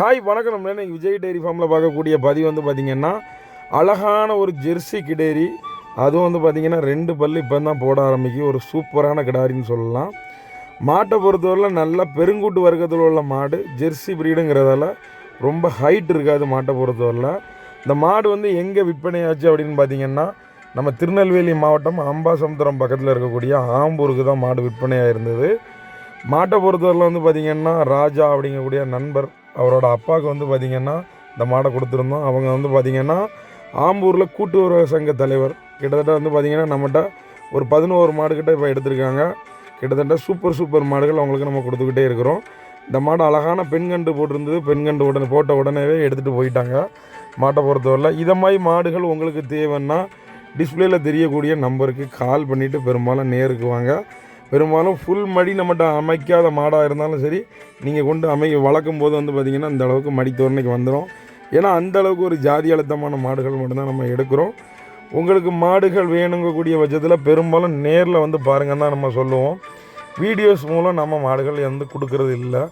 Hi வணக்கம். நம்மளே Vijay dairy ஃபார்மில் பார்க்கக்கூடிய பதிவு வந்து பார்த்திங்கன்னா அழகான ஒரு ஜெர்சி கிடேரி. அதுவும் வந்து பார்த்திங்கன்னா ரெண்டு பல்லு இப்போ தான் போட ஆரம்பிக்கும் ஒரு சூப்பரான கிடாரின்னு சொல்லலாம். மாட்டை பொறுத்தவரையில் நல்ல பெருங்கூட்டு வர்க்கத்தில் உள்ள மாடு ஜெர்சி ப்ரீடுங்கிறதால ரொம்ப ஹைட் இருக்காது மாட்டை பொறுத்தவரையில். இந்த மாடு வந்து எங்கே விற்பனையாச்சு அப்படின்னு பார்த்திங்கன்னா நம்ம திருநெல்வேலி மாவட்டம் அம்பாசமுத்திரம் பக்கத்தில் இருக்கக்கூடிய ஆம்பூருக்கு தான் மாடு விற்பனையாக இருந்தது மாட்டை பொறுத்தவரையில் வந்து பார்த்திங்கன்னா ராஜா அப்படிங்கக்கூடிய நண்பர் அவரோட அப்பாவுக்கு வந்து பார்த்திங்கன்னா இந்த மாடை கொடுத்துருந்தோம். அவங்க வந்து பார்த்திங்கன்னா ஆம்பூரில் கூட்டுறவு சங்க தலைவர். கிட்டத்தட்ட வந்து பார்த்திங்கன்னா நம்மகிட்ட ஒரு பதினோரு மாடுக்கிட்ட இப்போ எடுத்திருக்காங்க. கிட்டத்தட்ட சூப்பர் சூப்பர் மாடுகள் அவங்களுக்கு நம்ம கொடுத்துக்கிட்டே இருக்கிறோம். இந்த மாடு அழகான பெண்கண்டு போட்டிருந்தது. பெண்கண்டு உடனே போட்ட உடனேவே எடுத்துகிட்டு போயிட்டாங்க. மாட்டை பொறுத்தவரையில் இதை மாதிரி மாடுகள் உங்களுக்கு தேவைன்னா டிஸ்பிளேயில் தெரியக்கூடிய நம்பருக்கு கால் பண்ணிவிட்டு பெரும்பாலும் நேருக்கு வாங்க. பெரும்பாலும் ஃபுல் மடி நம்மகிட்ட அமைக்காத மாடாக இருந்தாலும் சரி நீங்கள் கொண்டு அமை வளர்க்கும் போது வந்து பார்த்திங்கன்னா அந்த அளவுக்கு மடி தோரணைக்கு வந்துடும் ஏன்னா அந்த அளவுக்கு ஒரு ஜாதி அழுத்தமான மாடுகள் மட்டும்தான் நம்ம எடுக்கிறோம். உங்களுக்கு மாடுகள் வேணுங்கக்கூடிய பட்சத்தில் பெரும்பாலும் நேரில் வந்து பாருங்கன்னு தான் நம்ம சொல்லுவோம். வீடியோஸ் மூலம் நம்ம மாடுகள் வந்து கொடுக்கறது இல்லை.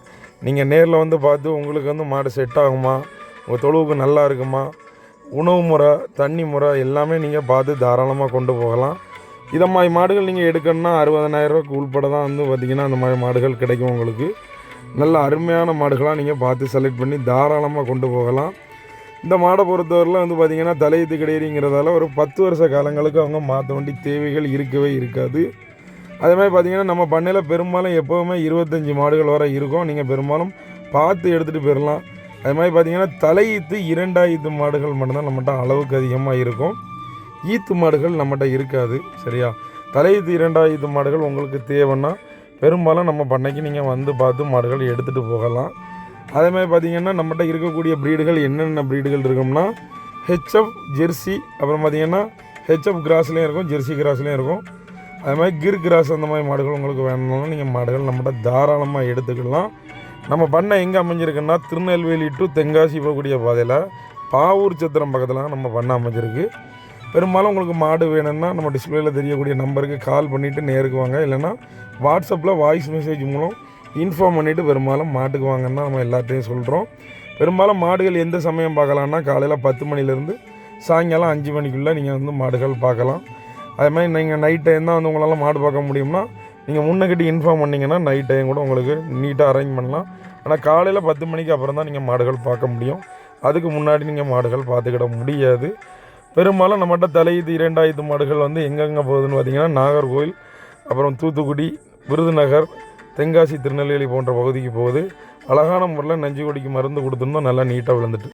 நீங்கள் நேரில் வந்து பார்த்து உங்களுக்கு வந்து மாடு செட் ஆகுமா? உங்கள் தொழுவுக்கு நல்லா இருக்குமா? உணவு முறை தண்ணி முறை எல்லாமே நீங்கள் பார்த்து தாராளமாக கொண்டு போகலாம். இதை மாதிரி மாடுகள் நீங்கள் எடுக்கணும்னா அறுபதனாயிரரூவாக்கு உள்பட தான் வந்து பார்த்திங்கன்னா அந்த மாதிரி மாடுகள் கிடைக்கும் உங்களுக்கு. நல்ல அருமையான மாடுகளாக நீங்கள் பார்த்து செலக்ட் பண்ணி தாராளமாக கொண்டு போகலாம். இந்த மாடை பொறுத்தவரையில் வந்து பார்த்திங்கன்னா தலையீத்து கிடையிறீங்கிறதால ஒரு பத்து வருஷ காலங்களுக்கு அவங்க மாற்ற வேண்டிய தேவைகள் இருக்கவே இருக்காது. அதே மாதிரி பார்த்திங்கன்னா நம்ம பண்ணையில் பெரும்பாலும் எப்போவுமே இருபத்தஞ்சி மாடுகள் வரை இருக்கும். நீங்கள் பெரும்பாலும் பார்த்து எடுத்துகிட்டு போயிடலாம் அது மாதிரி பார்த்திங்கன்னா தலையீத்து இரண்டாயிரத்து மாடுகள் மட்டும்தான் நம்மகிட்ட அளவுக்கு அதிகமாக இருக்கும். ஈத்து மாடுகள் நம்மகிட்ட இருக்காது சரியா? தலையீத்து ஈத்து மாடுகள் உங்களுக்கு தேவைன்னா பெரும்பாலும் நம்ம பண்ணைக்கு நீங்கள் வந்து பார்த்து மாடுகள் எடுத்துகிட்டு போகலாம். அதேமாதிரி பார்த்திங்கன்னா நம்மகிட்ட இருக்கக்கூடிய ப்ரீடுகள் என்னென்ன ப்ரீடுகள் இருக்கும்னா ஹெச்எஃப் ஜெர்சி அப்புறம் பார்த்திங்கன்னா ஹெச்எஃப் கிராஸ்லேயும் இருக்கும் ஜெர்சி கிராஸ்லேயும் இருக்கும். அது மாதிரி கிர் கிராஸ் அந்த மாதிரி மாடுகள் உங்களுக்கு வேணும்னாலும் நீங்கள் மாடுகள் நம்மகிட்ட தாராளமாக எடுத்துக்கலாம். நம்ம பண்ணை எங்கே அமைஞ்சிருக்குன்னா திருநெல்வேலி டு தென்காசி போகக்கூடிய பாதையில் பாவூர் சத்திரம் பக்கத்தில் நம்ம பண்ணை அமைஞ்சிருக்கு. பெரும்பாலும் உங்களுக்கு மாடு வேணும்னா நம்ம டிஸ்பிளேயில் தெரியக்கூடிய நம்பருக்கு கால் பண்ணிவிட்டு நேருக்கு வாங்க. இல்லைன்னா வாட்ஸ்அப்பில் வாய்ஸ் மெசேஜ் மூலம் இன்ஃபார்ம் பண்ணிவிட்டு பெரும்பாலும் மாட்டுக்கு வாங்கன்னா நம்ம எல்லாத்தையும் சொல்கிறோம் பெரும்பாலும் மாடுகள் எந்த சமயம் பார்க்கலான்னா காலையில் பத்து மணிலேருந்து சாயங்காலம் அஞ்சு மணிக்குள்ளே நீங்கள் வந்து மாடுகள் பார்க்கலாம். அதே மாதிரி நீங்கள் நைட் டைம் தான் வந்து உங்களால் மாடு பார்க்க முடியும்னா நீங்கள் முன்னக்கிட்ட இன்ஃபார்ம் பண்ணிங்கன்னா நைட் டைம் கூட உங்களுக்கு நீட்டாக அரேஞ்ச் பண்ணலாம். ஆனால் காலையில் பத்து மணிக்கு அப்புறம் தான் நீங்கள் மாடுகள் பார்க்க முடியும். அதுக்கு முன்னாடி நீங்கள் மாடுகள் பார்த்துக்கிட முடியாது. பெரும்பாலும் நம்மகிட்ட தலையீது இரண்டாயிரத்து மாடுகள் வந்து எங்கெங்கே போகுதுன்னு பார்த்தீங்கன்னா நாகர்கோவில் அப்புறம் தூத்துக்குடி விருதுநகர் தென்காசி திருநெல்வேலி போன்ற பகுதிக்கு போகுது. அழகான முறையில் நஞ்சு கொடிக்கு மருந்து கொடுத்துருந்தோம் நல்லா நீட்டாக விழுந்துட்டு